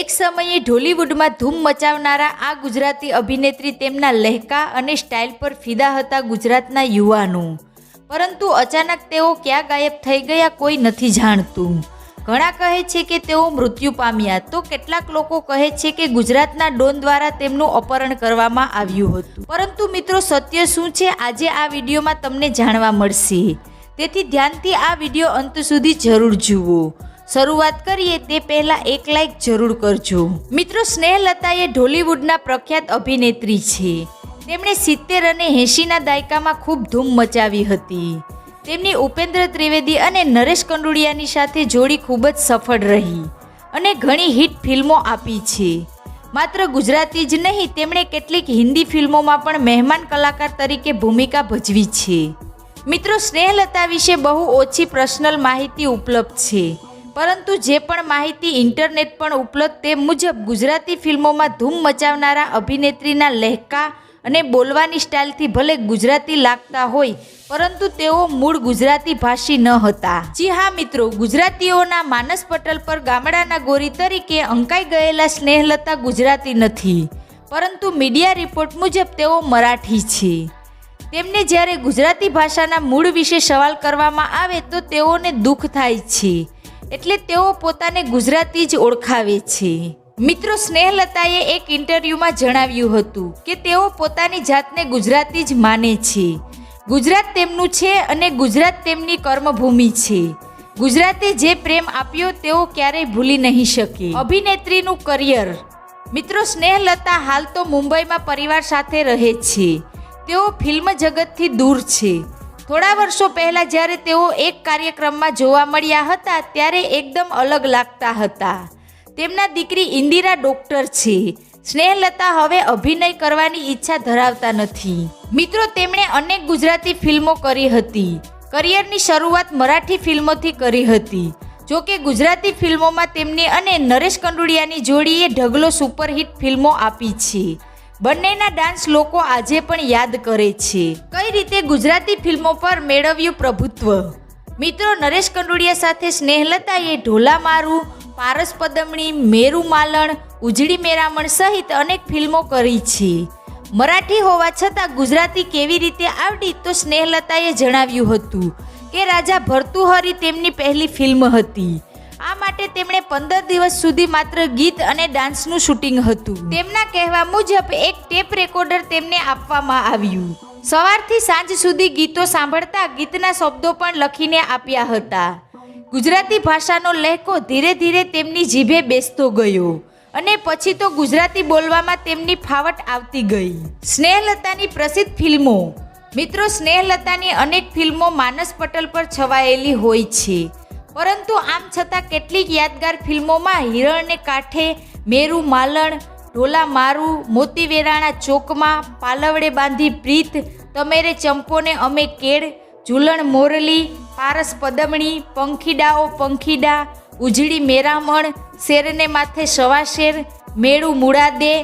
એક સમયે ઢોલિવૂડમાં ધૂમ મચાવનારા આ ગુજરાતી અભિનેત્રી તેમના લહેકા અને સ્ટાઇલ પર ફિદા હતા ગુજરાતના યુવાનો. પરંતુ અચાનક તેઓ ક્યાં ગાયબ થઈ ગયા કોઈ નથી જાણતું. ઘણા કહે છે કે તેઓ મૃત્યુ પામ્યા. તો કેટલાક લોકો કહે છે કે ગુજરાતના ડોન દ્વારા તેમનું અપહરણ કરવામાં આવ્યું હતું. પરંતુ મિત્રો, સત્ય શું છે? આજે આ વિડીયોમાં તમને જાણવા મળશે. તેથી ધ્યાનથી આ વીડિયો અંત સુધી જરૂર જુઓ. શરૂઆત કરીએ તે પહેલા એક લાઈક જરૂર કરજો. મિત્રો સ્નેહલતાએ ઢોલિવૂડના પ્રખ્યાત અભિનેત્રી છે. તેમણે સિત્તેર અને એંશીના દાયકામાં ખૂબ ધૂમ મચાવી હતી. તેમની ઉપેન્દ્ર ત્રિવેદી અને નરેશ કંડુડિયાની સાથે જોડી ખૂબ જ સફળ રહી અને ઘણી હિટ ફિલ્મો આપી છે. માત્ર ગુજરાતી જ નહીં, તેમણે કેટલીક હિન્દી ફિલ્મોમાં પણ મહેમાન કલાકાર તરીકે ભૂમિકા ભજવી છે. મિત્રો સ્નેહલતા વિશે બહુ ઓછી પર્સનલ માહિતી ઉપલબ્ધ છે. પરંતુ જે પણ માહિતી ઇન્ટરનેટ પણ ઉપલબ્ધ તે મુજબ ગુજરાતી ફિલ્મોમાં ધૂમ મચાવનારા અભિનેત્રીના લહેકા અને બોલવાની સ્ટાઇલથી ભલે ગુજરાતી લાગતા હોય, પરંતુ તેઓ મૂળ ગુજરાતી ભાષી ન હતા. જી હા મિત્રો, ગુજરાતીઓના માનસ પટલ પર ગામડાના ગોરી તરીકે અંકાઈ ગયેલા સ્નેહલતા ગુજરાતી નથી, પરંતુ મીડિયા રિપોર્ટ મુજબ તેઓ મરાઠી છે. તેમને જ્યારે ગુજરાતી ભાષાના મૂળ વિશે સવાલ કરવામાં આવે તો તેઓને દુઃખ થાય છે. એટલે તેઓ પોતાને ગુજરાતી જ ઓળખાવે છે. મિત્રો સ્નેહલતાએ એક ઇન્ટરવ્યૂમાં જણાવ્યું હતું કે તેઓ પોતાની જાતને ગુજરાતી જ માને છે. ગુજરાત તેમનું છે અને ગુજરાત તેમની કર્મભૂમિ છે. ગુજરાતે જે પ્રેમ આપ્યો તેઓ ક્યારેય ભૂલી નહીં શકે. અભિનેત્રીનું કરિયર. મિત્રો સ્નેહલતા હાલ તો મુંબઈમાં પરિવાર સાથે રહે છે. તેઓ ફિલ્મ જગતથી દૂર છે. થોડા વર્ષો પહેલાં જ્યારે તેઓ એક કાર્યક્રમમાં જોવા મળ્યા હતા, ત્યારે એકદમ અલગ લાગતા હતા. તેમના દીકરી ઇન્દિરા ડોક્ટર છે. સ્નેહલતા હવે અભિનય કરવાની ઈચ્છા ધરાવતા નથી. મિત્રો, તેમણે અનેક ગુજરાતી ફિલ્મો કરી હતી. કરિયરની શરૂઆત મરાઠી ફિલ્મોથી કરી હતી. જો કે ગુજરાતી ફિલ્મોમાં તેમની અને નરેશ કંડુડિયાની જોડીએ ઢગલો સુપરહિટ ફિલ્મો આપી છે. બંનેના ડાન્સ લોકો આજે પણ યાદ કરે છે. કઈ રીતે ગુજરાતી ફિલ્મો પર મેળવ્યું પ્રભુત્વ? મિત્રો, નરેશ કંડોડિયા સાથે સ્નેહલતાએ ઢોલા મારું, પારસ પદમણી, મેરુ માલણ, ઉજળી મેરામણ સહિત અનેક ફિલ્મો કરી છે. મરાઠી હોવા છતાં ગુજરાતી કેવી રીતે આવડી તો સ્નેહલતાએ જણાવ્યું હતું કે રાજા ભર્તુહરી તેમની પહેલી ફિલ્મ હતી. માટે તેમણે પંદર દિવસ સુધી માત્ર ગીત અને ડાન્સનું શૂટિંગ હતું. તેમના કહેવા મુજબ, એક ટેપ રેકોર્ડર તેમને આપવામાં આવ્યું. સવારથી સાંજ સુધી ગીતો સાંભળતા ગીતના શબ્દો પણ લખીને આપ્યા હતા. ગુજરાતી ભાષાનો લહેકો ધીરે ધીરે તેમની જીભે બેસતો ગયો અને પછી તો ગુજરાતી બોલવામાં તેમની ફાવટ આવતી ગઈ. સ્નેહલતાની પ્રસિદ્ધ ફિલ્મો. મિત્રો, સ્નેહલતાની અનેક ફિલ્મો માનસ પટલ પર છવાયેલી હોય છે. પરંતુ આમ છતાં કેટલીક યાદગાર ફિલ્મોમાં હિરણને કાંઠે મેરુ માલણ, ઢોલા મારું, મોતી વેરાણા ચોકમાં પાલવડે બાંધી પ્રીત, તમેરે ચંપોને અમે કેળ, ઝૂલણ મોરલી, પારસ પદમણી પંખીડાઓ પંખીડા ઉજળી મેરામણ, શેરને માથે સવાશેર, મેળું મૂળાદે,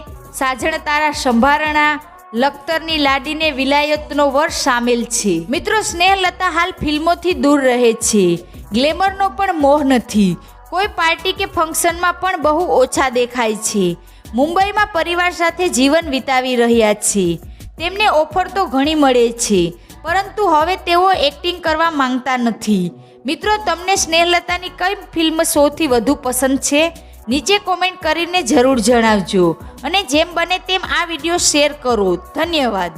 સાજણ તારા સંભારણા લખતરની લાડીને વિલાયતનો વર્ષ સામેલ છે. મિત્રો, સ્નેહલતા હાલ ફિલ્મોથી દૂર રહે છે. ગ્લેમરનો પણ મોહ નથી. કોઈ પાર્ટી કે ફંક્શનમાં પણ બહુ ઓછા દેખાય છે. મુંબઈમાં પરિવાર સાથે જીવન વિતાવી રહ્યા છે. તેમને ઓફર તો ઘણી મળે છે, પરંતુ હવે તેઓ એક્ટિંગ કરવા માંગતા નથી. મિત્રો, તમને સ્નેહલતાની કઈ ફિલ્મ સૌથી વધુ પસંદ છે? નીચે કોમેન્ટ કરીને જરૂર જણાવજો. અને જેમ બને તેમ આ વીડિયો શેર કરો. ધન્યવાદ.